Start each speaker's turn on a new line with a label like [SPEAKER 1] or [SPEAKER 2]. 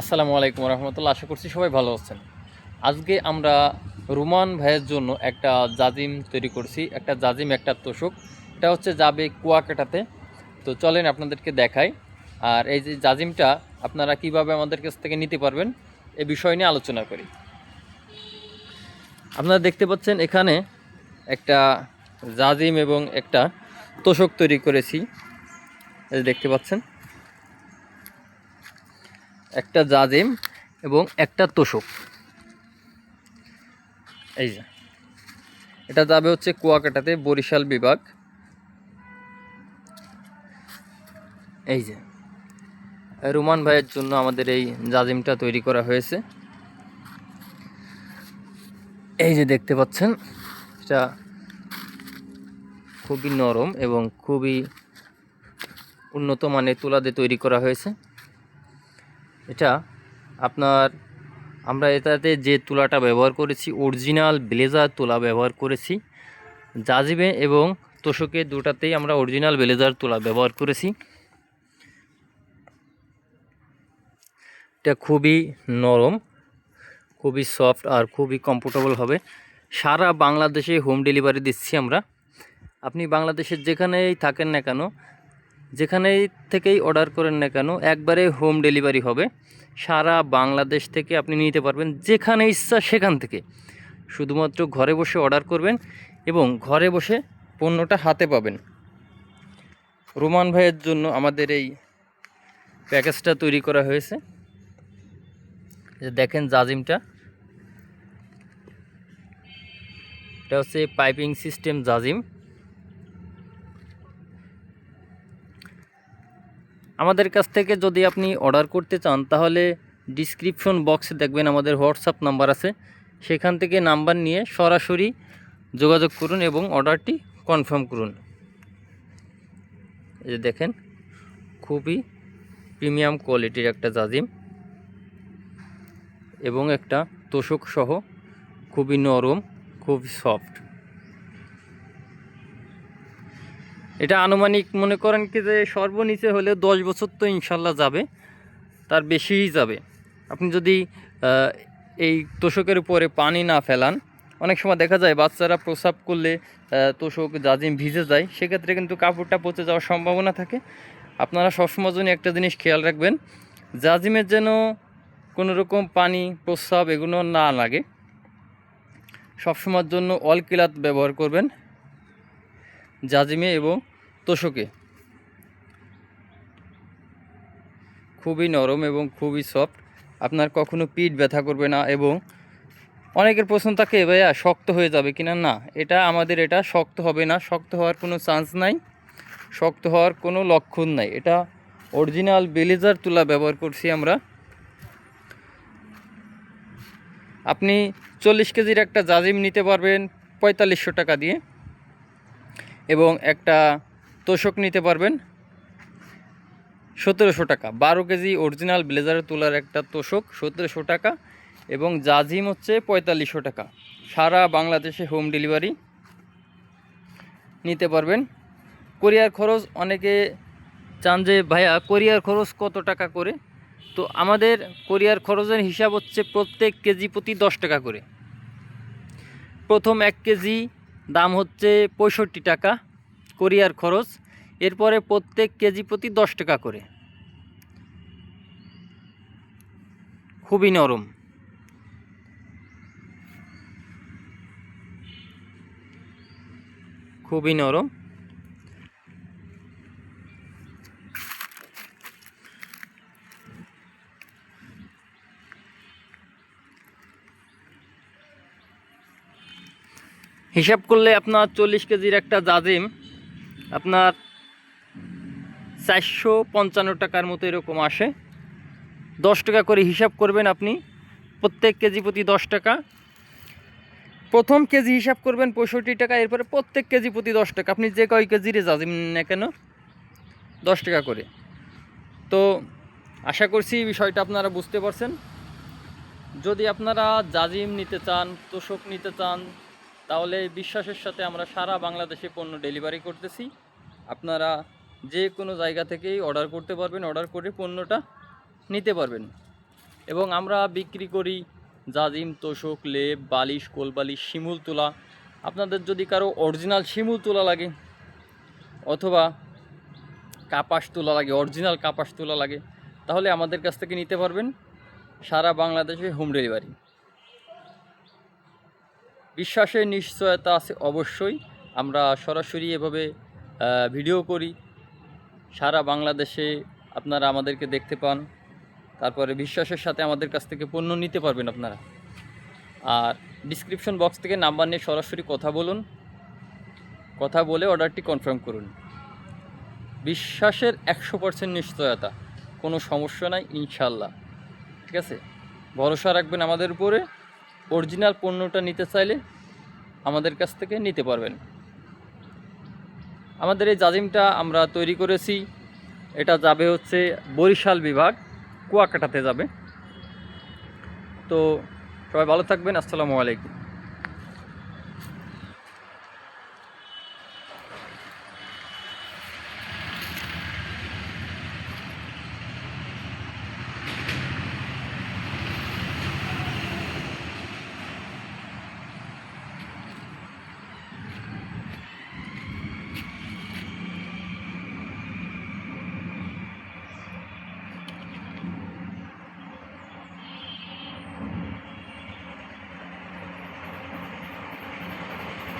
[SPEAKER 1] আসসালামু আলাইকুম রহমতুল্লাহ, আশা করছি সবাই ভালো আছেন। আজকে আমরা রুমান ভাইয়ের জন্য একটা জাজিম তৈরি করছি, একটা জাজিম, একটা তোষক। এটা হচ্ছে যাবে কুয়াকাটাতে। তো চলেন আপনাদেরকে দেখাই। আর এই যে জাজিমটা, আপনারা কীভাবে আমাদের কাছ থেকে নিতে পারবেন, এ বিষয় নিয়ে আলোচনা করি। আপনারা দেখতে পাচ্ছেন এখানে একটা জাজিম এবং একটা তোষক তৈরি করেছি। দেখতে পাচ্ছেন। একটা জাজিম এবং একটা তোষক। এই যে। এটা যাবে হচ্ছে কুয়াকাটাতে বরিশাল বিভাগ। এই যে। রুমান ভাইয়ের জন্য আমাদের এই জাজিমটা তৈরি করা হয়েছে। এই যে দেখতে পাচ্ছেন, এটা খুবই নরম এবং খুবই উন্নত মানের তুলা দিয়ে তৈরি করা হয়েছে। এটা আপনার, আমরা এটাতে যে তুলাটা ব্যবহার করেছি অরিজিনাল ব্লেজার তুলা ব্যবহার করেছি, জাজিবে এবং তোষকে দুটাতেই আমরা অরিজিনাল ব্লেজার তুলা ব্যবহার করেছি। এটা খুবই নরম, খুবই সফট আর খুবই কমফোর্টেবল হবে। সারা বাংলাদেশে হোম ডেলিভারি দিচ্ছি আমরা। আপনি বাংলাদেশের যেখানেই থাকেন না কেন যেখানেই থেকেই অর্ডার করেন না কেন, একবারে হোম ডেলিভারি হবে। সারা বাংলাদেশ থেকে আপনি নিতে পারবেন যেখানে ইচ্ছা সেখান থেকে। শুধুমাত্র ঘরে বসে অর্ডার করবেন এবং ঘরে বসে পণ্যটা হাতে পাবেন। রোমান ভাইয়ের জন্য আমাদের এই প্যাকেজটা তৈরি করা হয়েছে। যে দেখেন জাজিমটা। এটা হচ্ছে পাইপিং সিস্টেম জাজিম। আমাদের কাছ থেকে যদি আপনি অর্ডার করতে চান, তাহলে ডিসক্রিপশন বক্সে দেখবেন আমাদের হোয়াটসঅ্যাপ নাম্বার আছে। সেখান থেকে নাম্বার নিয়ে সরাসরি যোগাযোগ করুন এবং অর্ডারটি কনফার্ম করুন। এই যে দেখেন, খুবই প্রিমিয়াম কোয়ালিটির একটা জাজিম এবং একটা তোষক সহ খুবই নরম খুব সফট এটা আনুমানিক মনে করেন কি যে সর্বনিচে হলে দশ বছর তো ইনশাল্লাহ যাবে, তার বেশিই যাবে। আপনি যদি এই তোষকের উপরে পানি না ফেলান, অনেক সময় দেখা যায় বাচ্চারা প্রসাব করলে তোষক জাজিম ভিজে যায়, সেক্ষেত্রে কিন্তু কাপড়টা পচে যাওয়ার সম্ভাবনা থাকে। আপনারা সবসময় জন্য একটা জিনিস খেয়াল রাখবেন জাজিমের যেন কোনো রকম পানি, প্রস্রাব এগুলো না লাগে। সবসময়ের জন্য অল কিলাত ব্যবহার করবেন। জাজিমে এবং তোষকে। খুবই নরম এবং খুবই সফট আপনার কখনো পিঠ ব্যথা করবে না এবং অনেকের প্রশ্ন থাকে, ভাইয়া, শক্ত হয়ে যাবে কিনা? না, এটা আমাদের এটা শক্ত হবে না। শক্ত হওয়ার কোনো চান্স নাই। শক্ত হওয়ার কোনো লক্ষণ নাই। এটা অরিজিনাল বেলেজার তুলা ব্যবহার করছি আমরা। আপনি চল্লিশ কেজির একটা জাজিম নিতে পারবেন পঁয়তাল্লিশশো টাকা দিয়ে। এবং একটা তোষক নিতে পারবেন সতেরোশো টাকা। বারো কেজি অরিজিনাল ব্লেজারের তোলার একটা তোষক সতেরোশো টাকা এবং জাজিম হচ্ছে পঁয়তাল্লিশশো টাকা। সারা বাংলাদেশে হোম ডেলিভারি নিতে পারবেন। কোরিয়ার খরচ অনেকে চান যে, ভাইয়া কোরিয়ার খরচ কত টাকা করে? তো আমাদের কোরিয়ার খরচের হিসাব হচ্ছে প্রত্যেক কেজি প্রতি দশ টাকা করে। প্রথম এক কেজি দাম হচ্ছে পঁয়ষট্টি টাকা, কোরিয়ার খরচ। এরপরে প্রত্যেক কেজি প্রতি দশ টাকা করে। খুবই নরম। খুবই নরম। হিসাব করলে আপনার চল্লিশ কেজির একটা জাজিম আপনার চারশো পঞ্চান্ন টাকার মতো এরকম আসে। দশ টাকা করে হিসাব করবেন আপনি, প্রত্যেক কেজি প্রতি দশ টাকা। প্রথম কেজি হিসাব করবেন পঁয়ষট্টি টাকা, এরপরে প্রত্যেক কেজি প্রতি দশ টাকা। আপনি যে কয় কেজিরে জাজিম না কেন? দশ টাকা করে। তো আশা করছি বিষয়টা আপনারা বুঝতে পারছেন। যদি আপনারা জাজিম নিতে চান, তোষক নিতে চান তাহলে বিশ্বাসের সাথে আমরা সারা বাংলাদেশে পণ্য ডেলিভারি করতেছি। আপনারা যে কোনো জায়গা থেকেই অর্ডার করতে পারবেন, অর্ডার করে পণ্যটা নিতে পারবেন। এবং আমরা বিক্রি করি জাজিম, তোষক, লেপ, বালিশ, কোলবালিশ, শিমুল তোলা। আপনাদের যদি কারও অরিজিনাল শিমুল তোলা লাগে, অথবা কাপাস তোলা লাগে, অরিজিনাল কাপাস তোলা লাগে, তাহলে আমাদের কাছ থেকে নিতে পারবেন সারা বাংলাদেশে হোম ডেলিভারি। বিশ্বাসের নিশ্চয়তা আছে অবশ্যই। আমরা সরাসরি এভাবে ভিডিও করি। সারা বাংলাদেশে আপনারা আমাদেরকে দেখতে পান। তারপরে বিশ্বাসের সাথে আমাদের কাছ থেকে পণ্য নিতে পারবেন আপনারা। আর ডিসক্রিপশন বক্স থেকে নাম্বার নিয়ে সরাসরি কথা বলুন। কথা বলে অর্ডারটি কনফার্ম করুন। বিশ্বাসের একশো পার্সেন্ট নিশ্চয়তা। কোনো সমস্যা নাই ইনশাল্লাহ ঠিক আছে? ভরসা রাখবেন আমাদের উপরে। অরিজিনাল পণ্যটা নিতে চাইলে আমাদের কাছ থেকে নিতে পারবেন। আমাদের এই জাজিমটা আমরা তৈরি করেছি। এটা যাবে হচ্ছে বরিশাল বিভাগ, কুয়াকাটাতে যাবে। তো সবাই ভালো থাকবেন, আসসালামু আলাইকুম।